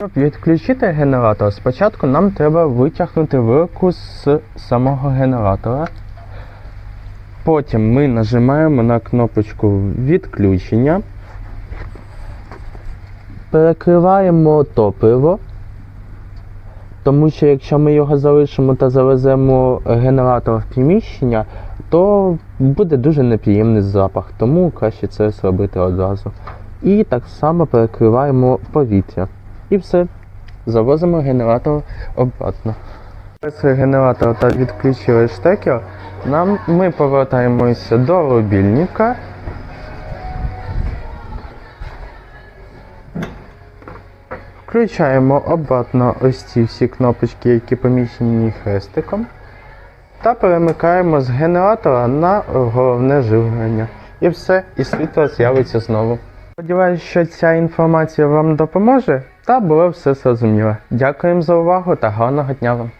Щоб відключити генератор, спочатку нам треба витягнути вилку з самого генератора. Потім ми нажимаємо на кнопочку відключення, перекриваємо топливо, тому що якщо ми його залишимо та завеземо генератор в приміщення, то буде дуже неприємний запах, тому краще це зробити одразу. І так само перекриваємо повітря. І все. Завозимо генератор обратно. Після генератора та відключили штекер, нам, ми повертаємося до рубільника. Включаємо обратно ось ці всі кнопочки, які поміщені хрестиком. Та перемикаємо з генератора на головне живлення. І все, і світло з'явиться знову. Сподіваюсь, що ця інформація вам допоможе та було все зрозуміло. Дякуємо за увагу та гарного дня вам!